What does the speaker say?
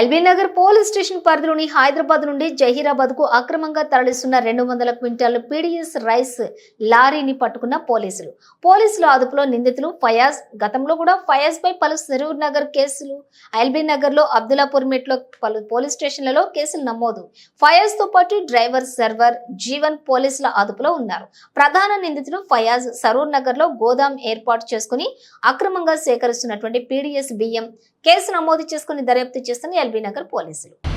LB Nagar police station పరిధిలోని హైదరాబాద్ నుండి జహీరాబాద్కు అక్రమంగా తరలిస్తున్న రెండు వందల క్వింటాల్ పీడిఎస్ రైస్ లారీని పట్టుకున్న పోలీసులు. పోలీసుల అదుపులో నిందితులు ఫయాజ్ గతంలో కూడా ఫయాజ్ పై పలు సరూర్ నగర్ కేసులు ఎల్బీ నగర్లో అబ్దుల్లాపూర్ మెట్లో పలు పోలీస్ స్టేషన్లలో కేసులు నమోదు. ఫయాజ్తో పాటు డ్రైవర్ సర్వర్ జీవన్ పోలీసుల అదుపులో ఉన్నారు. ప్రధాన నిందితులు ఫయాజ్ సరూర్ నగర్లో గోదాం ఏర్పాటు చేసుకుని అక్రమంగా సేకరిస్తున్నటువంటి పీడిఎస్ బియ్యం కేసు నమోదు చేసుకుని దర్యాప్తు చేస్తున్న ఎల్బీ నగర్ పోలీసులు.